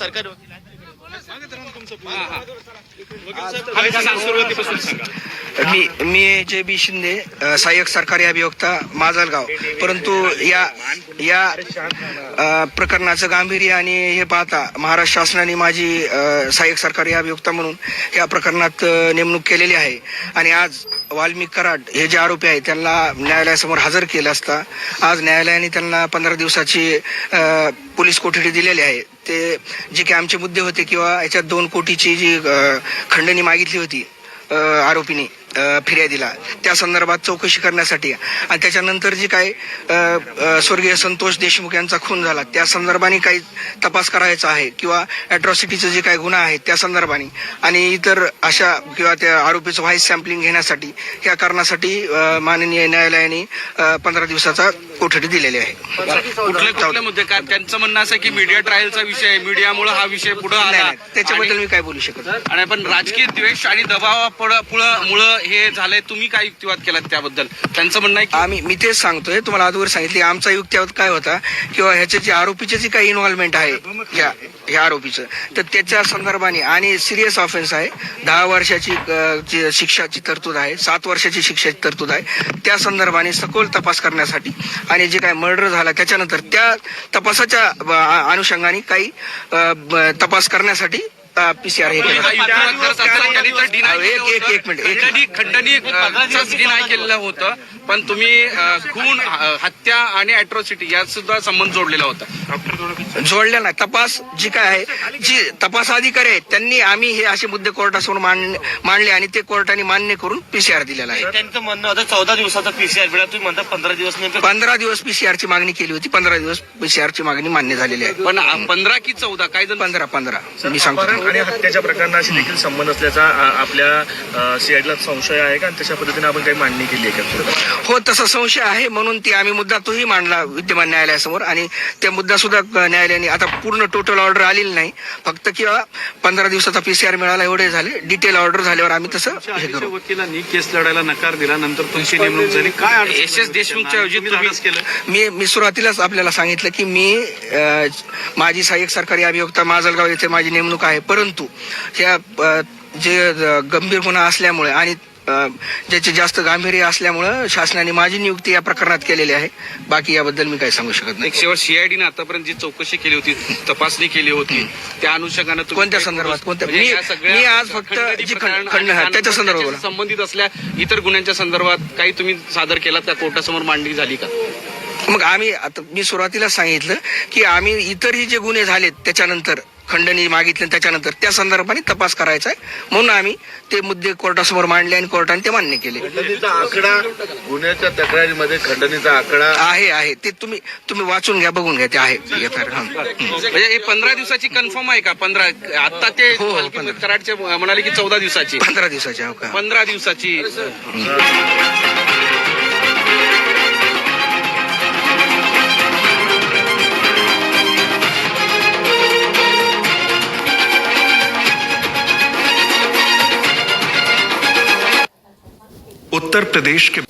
सरकारी वकील आहेत. सुरुवातीपासून सांगा मी मी जे बी शिंदे अ, सहाय्यक सरकारी अभियोक्ता माजलगाव परंतु या या अ, प्रकरणाचं गांभीर्य आणि हे पाहता महाराष्ट्र शासनाने माझी अ, सहाय्यक सरकारी अभियोक्ता म्हणून या प्रकरणात अ, नेमणूक केलेली आहे आणि आज वाल्मिक कराड हे जे आरोपी आहेत त्यांना न्यायालयासमोर हजर केलं असता आज न्यायालयाने त्यांना पंधरा दिवसाची अ, पोलीस कोठडी दिलेली आहे ते जे काही आमचे मुद्दे होते किंवा याच्यात दोन कोटीची जी खंडणी मागितली होती आरोपीनी आरोपीने फिर्यादीला. त्या संदर्भात चौकशी करण्यासाठी. आणि त्याच्यानंतर जी काय स्वर्गीय संतोष देशमुख यांचा खून झाला त्या संदर्भाने काही तपास करायचा आहे किंवा अॅट्रॉसिटीचे जे काही गुन्हा आहेत त्या संदर्भाने. आणि इतर अशा किंवा त्या आरोपीचं व्हाईस सॅम्पलिंग घेण्यासाठी या कारणासाठी माननीय न्यायालयाने पंधरा दिवसाचा कोठडी दिलेली आहे. त्यांचं म्हणणं असं की मीडिया ट्रायलचा विषय आहे. मीडियामुळे हा विषय पुढे त्याच्याबद्दल मी काय बोलू शकत. आणि पण राजकीय द्वेष आणि दबावामुळं हे झालंय तुम्ही काय युक्तिवाद केलात त्याबद्दल? त्यांचं म्हणणं आहे की आम्ही मी तेच सांगतोय तुम्हाला अगोदर सांगितले आमचा युक्तिवाद काय होता किंवा ह्याचे जे आरोपीचे जे काही इन्व्हॉल्वमेंट आहे ह्या ह्या आरोपीचं तर त्याच्या संदर्भाने आणि सिरियस ऑफेन्स आहे दहा वर्षाची जी शिक्षाची तरतूद आहे सात वर्षाची शिक्षाची तरतूद आहे त्या संदर्भाने सखोल तपास करण्यासाठी आणि जे काही मर्डर झाला त्याच्यानंतर त्या तपासाच्या अनुषंगाने काही तपास करण्यासाठी पीसीआर हे एक- एक-. एक मिनिट, खंडणी केलेलं होतं. पण तुम्ही खून हत्या आणि अॅट्रॉसिटी यात सुद्धा संबंध जोडलेला होता. जोडल्या नाही. तपास जी काय आहे जी तपास अधिकारी आहेत त्यांनी आम्ही हे असे मुद्दे कोर्टासमोर मांड- मांडले आणि ते कोर्टाने मान्य करून पीसीआर दिलेला आहे. त्यांचं म्हणणं होतं चौदा दिवसाचा पीसीआर वेळा. तुम्ही म्हणता पंधरा दिवस पंधरा दिवस पीसीआर ची मागणी केली होती. पंधरा दिवस पीसीआर ची मागणी मान्य झालेली आहे. पण पंधरा की चौदा? जण पंधरा पंधरा. मी सांगतो आणि हत्येच्या प्रकरणाशी देखील संबंध असल्याचा आपल्या सीआयडीला संशय आहे का? आणि तशा पद्धतीने आपण काही मांडणी केली आहे का? हो तसा संशय आहे म्हणून ती आम्ही मुद्दा तोही मांडला विद्यमान न्यायालयासमोर. आणि त्या मुद्दा सुद्धा न्यायालयाने आता पूर्ण टोटल ऑर्डर आलेली नाही. फक्त किंवा पंधरा दिवसाचा पीसीआर मिळाला एवढे झाले. डिटेल ऑर्डर झाल्यावर आम्ही तसं हे वकिलांनी केस लढायला नकार दिला. नंतर तुमची नेमणूक झाली. काय एस. एस देशमुखच्या केलं? मी मी सुरुवातीलाच आपल्याला सांगितलं की मी माझी सहाय्यक सरकारी अभियोक्ता माजलगाव येथे माझी नेमणूक आहे. परंतु ह्या अ, जे गंभीर गुन्हा असल्यामुळे आणि ज्याचे जास्त गांभीर्य असल्यामुळं शासनाने माझी नियुक्ती या प्रकरणात केलेली आहे बाकी याबद्दल मी काही सांगू शकत नाही शेवट सीआयडीने आतापर्यंत जी चौकशी केली होती तपासणी केली होती त्या अनुषंगानं कोणत्या संदर्भात? कोणत्या? म्हणजे मी- या आज फक्त जी खंड- त्याच्या संदर्भात. संबंधित असल्या इतर गुन्ह्यांच्या संदर्भात काही तुम्ही सादर केलात का कोर्टासमोर मांडणी झाली का मग आम्ही आता मी सुरुवातीला सांगितलं की आम्ही इतरही जे गुन्हे झालेत त्याच्यानंतर खंडणी मागितले त्याच्यानंतर त्या संदर्भाने तपास करायचा आहे. म्हणून आम्ही ते मुद्दे कोर्टासमोर मांडले आणि कोर्टाने ते मान्य केले. खंडणीचा आकडा गुन्ह्याच्या तक्रारीमध्ये खंडणीचा आकडा. आहे आहे. ते तुम्ही तुम्ही वाचून घ्या बघून घ्या ते आहे. हं. म्हणजे हे पंधरा दिवसाची कन्फर्म आहे का? पंधरा आता ते हो, हो, पंधरा. कराडचे म्हणाले की चौदा दिवसाची. पंधरा दिवसाचे हो का? पंधरा दिवसाची. उत्तर प्रदेश के